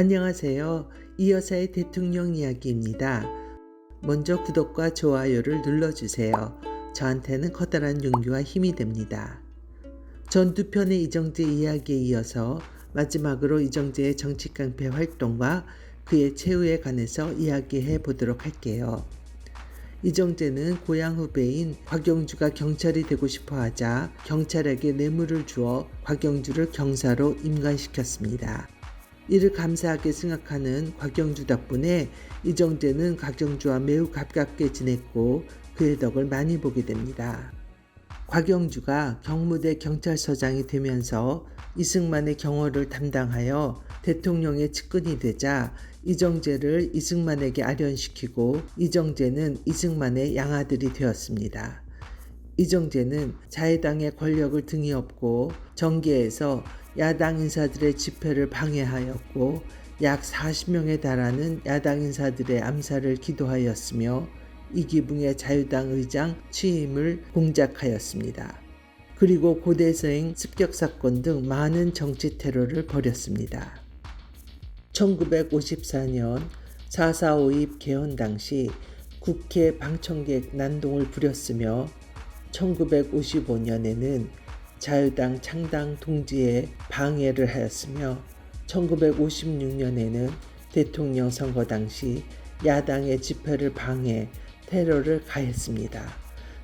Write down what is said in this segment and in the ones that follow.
안녕하세요. 이 여사의 대통령 이야기입니다. 먼저 구독과 좋아요를 눌러주세요. 저한테는 커다란 용기와 힘이 됩니다. 전 두 편의 이정재 이야기에 이어서 마지막으로 이정재의 정치 깡패 활동과 그의 최후에 관해서 이야기해 보도록 할게요. 이정재는 고향 후배인 곽영주가 경찰이 되고 싶어 하자 경찰에게 뇌물을 주어 곽영주를 경사로 임관시켰습니다. 이를 감사하게 생각하는 곽영주 덕분에 이정재는 곽영주와 매우 가깝게 지냈고 그의 덕을 많이 보게 됩니다. 곽영주가 경무대 경찰서장이 되면서 이승만의 경호를 담당하여 대통령의 측근이 되자 이정재를 이승만에게 아련시키고 이정재는 이승만의 양아들이 되었습니다. 이정재는 자해당의 권력을 등에 업고 정계에서 야당 인사들의 집회를 방해하였고 약 40명에 달하는 야당 인사들의 암살을 기도하였으며 이기붕의 자유당 의장 취임을 공작하였습니다. 그리고 고대서행 습격 사건 등 많은 정치 테러를 벌였습니다. 1954년 4.4.5입 개헌 당시 국회 방청객 난동을 부렸으며 1955년에는 자유당 창당 동지에 방해를 하였으며 1956년에는 대통령 선거 당시 야당의 집회를 방해, 테러를 가했습니다.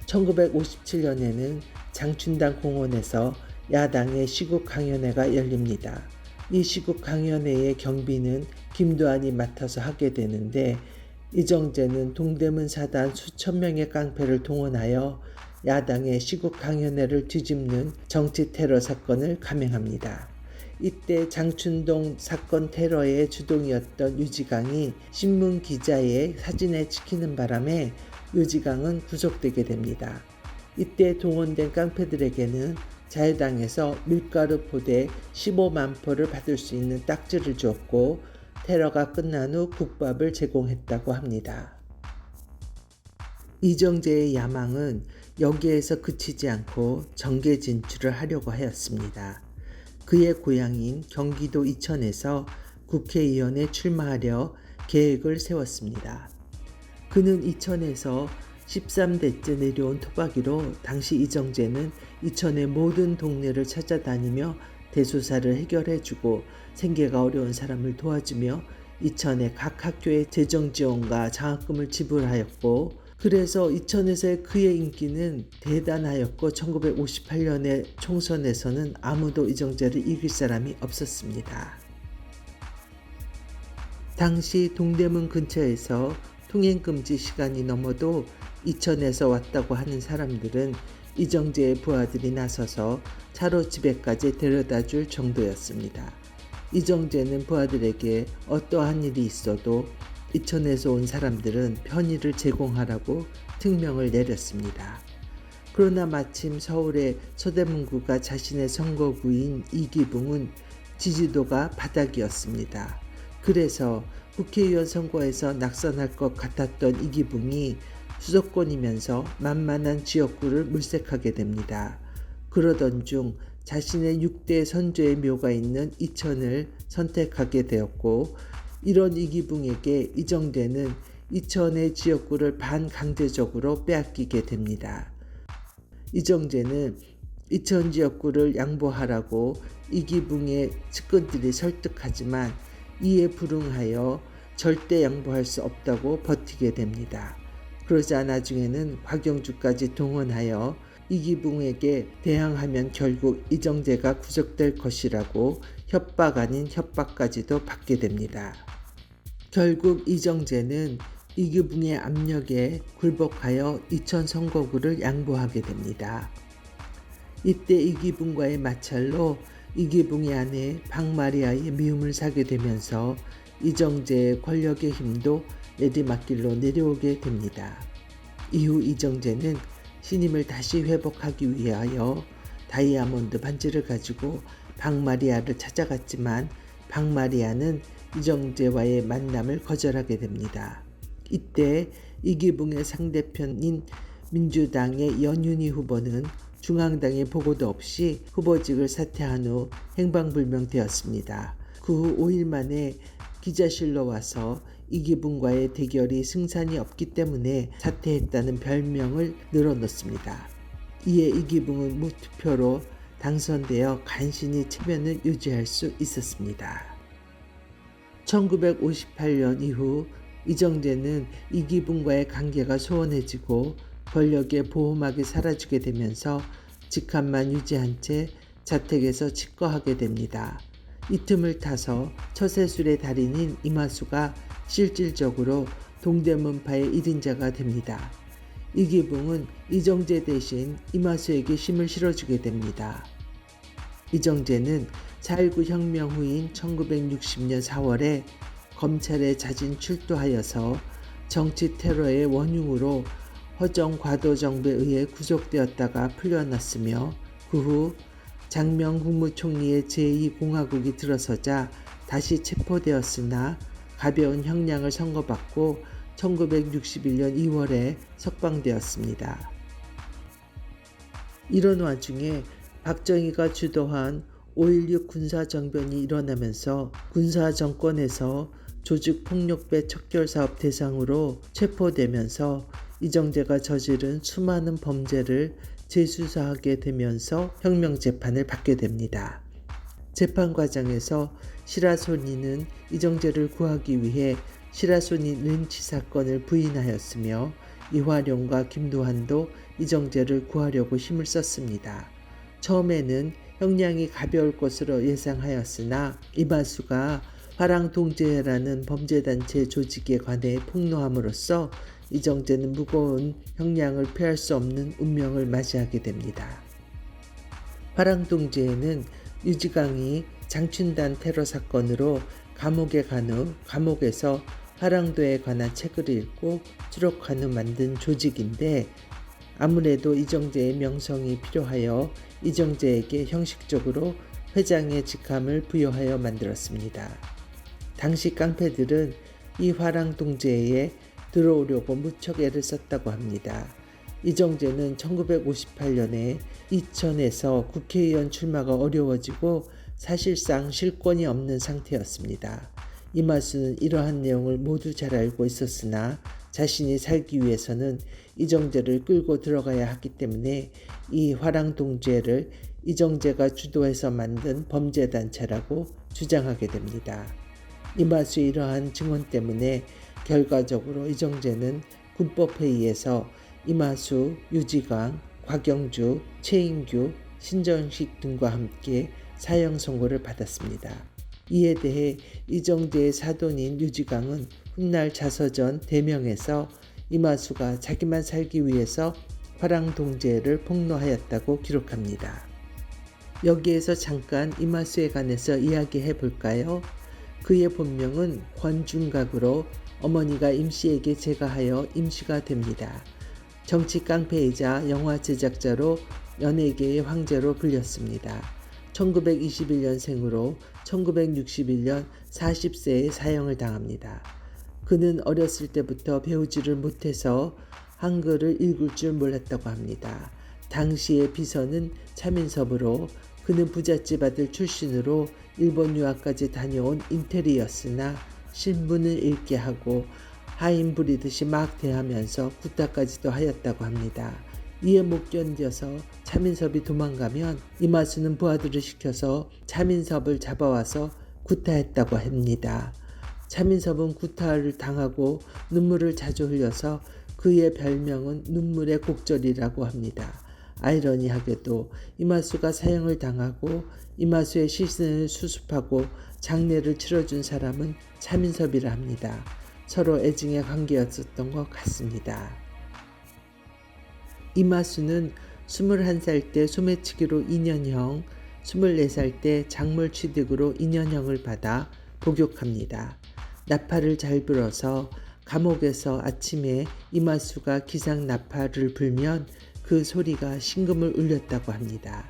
1957년에는 장춘당 공원에서 야당의 시국 강연회가 열립니다. 이 시국 강연회의 경비는 김도환이 맡아서 하게 되는데 이정재는 동대문 사단 수천 명의 깡패를 동원하여 야당의 시국 강연회를 뒤집는 정치 테러 사건을 감행합니다. 이때 장춘동 사건 테러의 주동이었던 유지강이 신문 기자의 사진에 찍히는 바람에 유지강은 구속되게 됩니다. 이때 동원된 깡패들에게는 자유당에서 밀가루 포대 15만 포를 받을 수 있는 딱지를 주었고 테러가 끝난 후 국밥을 제공했다고 합니다. 이정재의 야망은 여기에서 그치지 않고 정계 진출을 하려고 하였습니다. 그의 고향인 경기도 이천에서 국회의원에 출마하려 계획을 세웠습니다. 그는 이천에서 13대째 내려온 토박이로 당시 이정재는 이천의 모든 동네를 찾아다니며 대소사를 해결해주고 생계가 어려운 사람을 도와주며 이천의 각 학교의 재정 지원과 장학금을 지불하였고 그래서 이천에서의 그의 인기는 대단하였고 1958년의 총선에서는 아무도 이정재를 이길 사람이 없었습니다. 당시 동대문 근처에서 통행금지 시간이 넘어도 이천에서 왔다고 하는 사람들은 이정재의 부하들이 나서서 차로 집에까지 데려다 줄 정도였습니다. 이정재는 부하들에게 어떠한 일이 있어도 이천에서 온 사람들은 편의를 제공하라고 특명을 내렸습니다. 그러나 마침 서울의 서대문구가 자신의 선거구인 이기붕은 지지도가 바닥이었습니다. 그래서 국회의원 선거에서 낙선할 것 같았던 이기붕이 수도권이면서 만만한 지역구를 물색하게 됩니다. 그러던 중 자신의 6대 선조의 묘가 있는 이천을 선택하게 되었고 이런 이기붕에게 이정재는 이천의 지역구를 반강제적으로 빼앗기게 됩니다. 이정재는 이천 지역구를 양보하라고 이기붕의 측근들이 설득하지만 이에 불응하여 절대 양보할 수 없다고 버티게 됩니다. 그러자 나중에는 곽영주까지 동원하여 이기붕에게 대항하면 결국 이정재가 구속될 것이라고 협박 아닌 협박까지도 받게 됩니다. 결국 이정재는 이기붕의 압력에 굴복하여 이천 선거구를 양보하게 됩니다. 이때 이기붕과의 마찰로 이기붕의 아내 박마리아의 미움을 사게 되면서 이정재의 권력의 힘도 내리막길로 내려오게 됩니다. 이후 이정재는 신임을 다시 회복하기 위하여 다이아몬드 반지를 가지고 박마리아를 찾아갔지만 박마리아는 이정재와의 만남을 거절하게 됩니다. 이때 이기붕의 상대편인 민주당의 연윤희 후보는 중앙당의 보고도 없이 후보직을 사퇴한 후 행방불명되었습니다. 그 후 5일 만에 기자실로 와서 이기붕과의 대결이 승산이 없기 때문에 사퇴했다는 별명을 늘어놓습니다. 이에 이기붕은 무투표로 당선되어 간신히 체면을 유지할 수 있었습니다. 1958년 이후 이정재는 이기붕과의 관계가 소원해지고 권력의 보호막이 사라지게 되면서 직함만 유지한 채 자택에서 직거하게 됩니다. 이 틈을 타서 처세술의 달인인 이마수가 실질적으로 동대문파의 1인자가 됩니다. 이기붕은 이정재 대신 이마수에게 힘을 실어주게 됩니다. 이정재는 4.19 혁명 후인 1960년 4월에 검찰에 자진 출두하여서 정치 테러의 원흉으로 허정 과도 정부에 의해 구속되었다가 풀려났으며 그 후 장명 국무총리의 제2공화국이 들어서자 다시 체포되었으나 가벼운 형량을 선고받고 1961년 2월에 석방되었습니다. 이런 와중에 박정희가 주도한 5.16 군사정변이 일어나면서 군사정권에서 조직폭력배 척결사업 대상으로 체포되면서 이정재가 저지른 수많은 범죄를 재수사하게 되면서 혁명재판을 받게 됩니다. 재판 과정에서 시라소니는 이정재를 구하기 위해 시라소니 린치 사건을 부인하였으며 이화룡과 김도환도 이정재를 구하려고 힘을 썼습니다. 처음에는 형량이 가벼울 것으로 예상하였으나 이바수가 화랑동제라는 범죄단체 조직에 관해 폭로함으로써 이정재는 무거운 형량을 피할 수 없는 운명을 맞이하게 됩니다. 화랑동제에는 유지강이 장춘단 테러 사건으로 감옥에 간 후 감옥에서 화랑도에 관한 책을 읽고 추록한 후 만든 조직인데 아무래도 이정재의 명성이 필요하여 이정재에게 형식적으로 회장의 직함을 부여하여 만들었습니다. 당시 깡패들은 이 화랑 동제에 들어오려고 무척 애를 썼다고 합니다. 이정재는 1958년에 이천에서 국회의원 출마가 어려워지고 사실상 실권이 없는 상태였습니다. 이마수는 이러한 내용을 모두 잘 알고 있었으나 자신이 살기 위해서는 이정재를 끌고 들어가야 하기 때문에 이 화랑동죄를 이정재가 주도해서 만든 범죄단체라고 주장하게 됩니다. 이마수의 이러한 증언 때문에 결과적으로 이정재는 군법회의에서 이마수, 유지강, 곽영주, 최인규, 신정식 등과 함께 사형 선고를 받았습니다. 이에 대해 이정재의 사돈인 유지강은 훗날 자서전 대명에서 이마수가 자기만 살기 위해서 화랑 동제를 폭로하였다고 기록합니다. 여기에서 잠깐 이마수에 관해서 이야기해 볼까요? 그의 본명은 권중각으로 어머니가 임씨에게 제가하여 임씨가 됩니다. 정치 깡패이자 영화 제작자로 연예계의 황제로 불렸습니다. 1921년 생으로 1961년 40세에 사형을 당합니다. 그는 어렸을 때부터 배우지를 못해서 한글을 읽을 줄 몰랐다고 합니다. 당시의 비서는 차민섭으로 그는 부잣집 아들 출신으로 일본 유학까지 다녀온 인테리였으나 신문을 읽게 하고 하인 부리듯이 막 대하면서 구타까지도 하였다고 합니다. 이에 못 견뎌서 차민섭이 도망가면 이마수는 부하들을 시켜서 차민섭을 잡아와서 구타했다고 합니다. 차민섭은 구타를 당하고 눈물을 자주 흘려서 그의 별명은 눈물의 곡절이라고 합니다. 아이러니하게도 이마수가 사형을 당하고 이마수의 시신을 수습하고 장례를 치러준 사람은 차민섭이라 합니다. 서로 애증의 관계였었던 것 같습니다. 이마수는 21살 때 소매치기로 2년형, 24살 때 작물 취득으로 2년형을 받아 복역합니다. 나팔을 잘 불어서 감옥에서 아침에 이마수가 기상 나팔을 불면 그 소리가 신금을 울렸다고 합니다.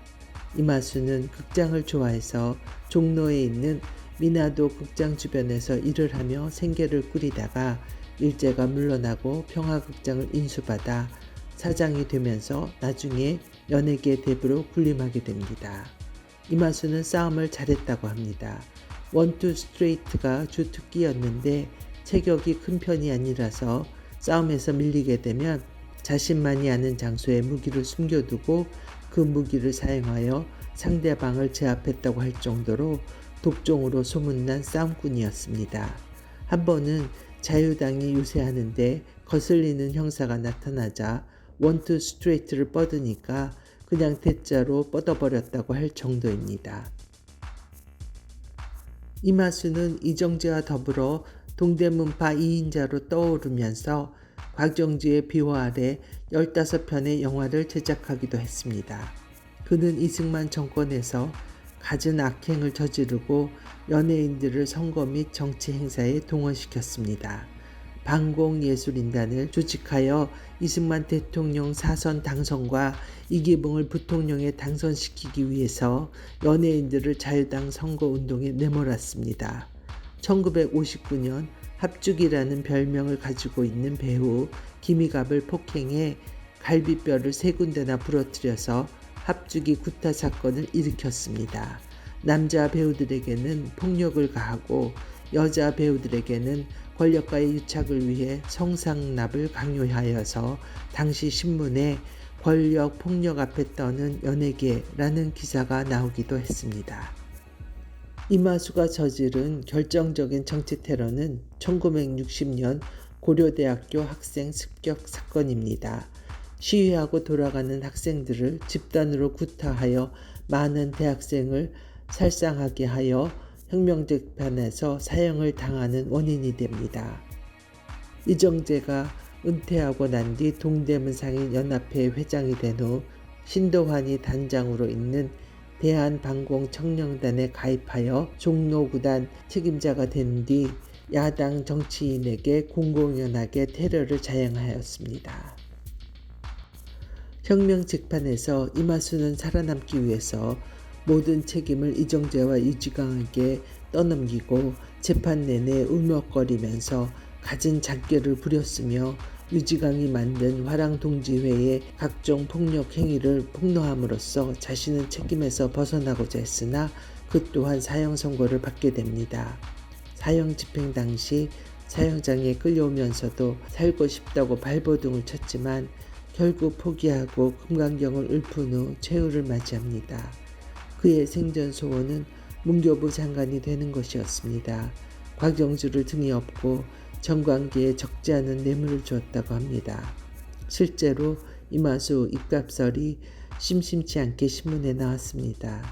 이마수는 극장을 좋아해서 종로에 있는 미나도 극장 주변에서 일을 하며 생계를 꾸리다가 일제가 물러나고 평화극장을 인수받아 사장이 되면서 나중에 연예계 대부로 군림하게 됩니다. 이마수는 싸움을 잘했다고 합니다. 원투 스트레이트가 주특기였는데 체격이 큰 편이 아니라서 싸움에서 밀리게 되면 자신만이 아는 장소에 무기를 숨겨두고 그 무기를 사용하여 상대방을 제압했다고 할 정도로 독종으로 소문난 싸움꾼이었습니다. 한 번은 자유당이 유세하는데 거슬리는 형사가 나타나자 원투 스트레이트를 뻗으니까 그냥 대자로 뻗어버렸다고 할 정도입니다. 이마수는 이정재와 더불어 동대문파 2인자로 떠오르면서 곽정주의 비호 아래 15편의 영화를 제작하기도 했습니다. 그는 이승만 정권에서 갖은 악행을 저지르고 연예인들을 선거 및 정치 행사에 동원시켰습니다. 방공예술인단을 조직하여 이승만 대통령 사선 당선과 이기붕을 부통령에 당선시키기 위해서 연예인들을 자유당 선거운동에 내몰았습니다. 1959년 합죽이라는 별명을 가지고 있는 배우 김희갑을 폭행해 갈비뼈를 세 군데나 부러뜨려서 합죽이 구타 사건을 일으켰습니다. 남자 배우들에게는 폭력을 가하고 여자 배우들에게는 권력과의 유착을 위해 성상납을 강요하여서 당시 신문에 권력 폭력 앞에 떠는 연예계라는 기사가 나오기도 했습니다. 이마수가 저지른 결정적인 정치 테러는 1960년 고려대학교 학생 습격 사건입니다. 시위하고 돌아가는 학생들을 집단으로 구타하여 많은 대학생을 살상하게 하여 혁명재판에서 사형을 당하는 원인이 됩니다. 이정재가 은퇴하고 난 뒤 동대문 상인 연합회 회장이 된 후 신도환이 단장으로 있는 대한방공청년단에 가입하여 종로구단 책임자가 된 뒤 야당 정치인에게 공공연하게 테러를 자행하였습니다. 혁명 재판에서 이마수는 살아남기 위해서 모든 책임을 이정재와 이지강에게 떠넘기고 재판 내내 울먹거리면서 갖은 작계를 부렸으며 유지강이 만든 화랑동지회의 각종 폭력 행위를 폭로함으로써 자신은 책임에서 벗어나고자 했으나 그 또한 사형 선고를 받게 됩니다. 사형 집행 당시 사형장에 끌려오면서도 살고 싶다고 발버둥을 쳤지만 결국 포기하고 금강경을 읊은 후 최후를 맞이합니다. 그의 생전 소원은 문교부 장관이 되는 것이었습니다. 곽영주를 등에 업고 정관기에 적지 않은 뇌물을 주었다고 합니다. 실제로 이마수 입갑설이 심심치 않게 신문에 나왔습니다.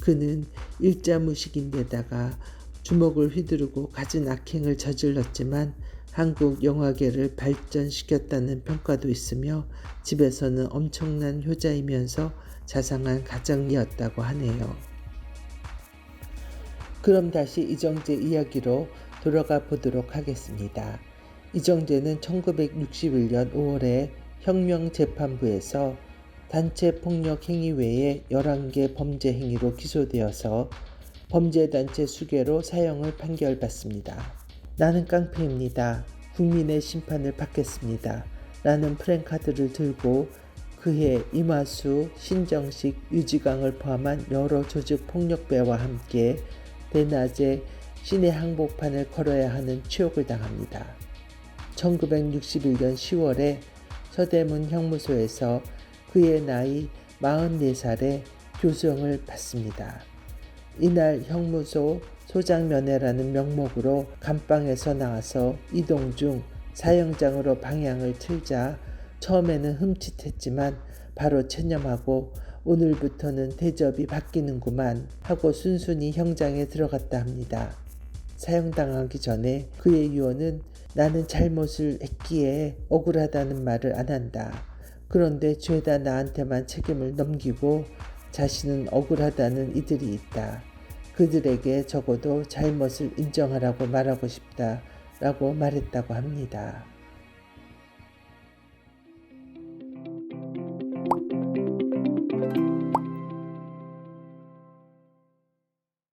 그는 일자무식인데다가 주먹을 휘두르고 갖은 악행을 저질렀지만 한국 영화계를 발전시켰다는 평가도 있으며 집에서는 엄청난 효자이면서 자상한 가정이었다고 하네요. 그럼 다시 이정재 이야기로 돌아가 보도록 하겠습니다. 이정재는 1961년 5월에 혁명재판부에서 단체 폭력 행위 외에 11개 범죄 행위로 기소되어서 범죄단체 수개로 사형을 판결받습니다. 나는 깡패입니다. 국민의 심판을 받겠습니다. 라는 프랭카드를 들고 그해 이마수, 신정식, 유지강을 포함한 여러 조직 폭력배와 함께 대낮에 시내 항복판을 걸어야 하는 치욕을 당합니다. 1961년 10월에 서대문 형무소에서 그의 나이 44살에 교수형을 받습니다. 이날 형무소 소장면회라는 명목으로 감방에서 나와서 이동 중 사형장으로 방향을 틀자 처음에는 흠칫했지만 바로 체념하고 오늘부터는 대접이 바뀌는구만 하고 순순히 형장에 들어갔다 합니다. 사형당하기 전에 그의 유언은 나는 잘못을 했기에 억울하다는 말을 안 한다. 그런데 죄다 나한테만 책임을 넘기고 자신은 억울하다는 이들이 있다. 그들에게 적어도 잘못을 인정하라고 말하고 싶다. 라고 말했다고 합니다.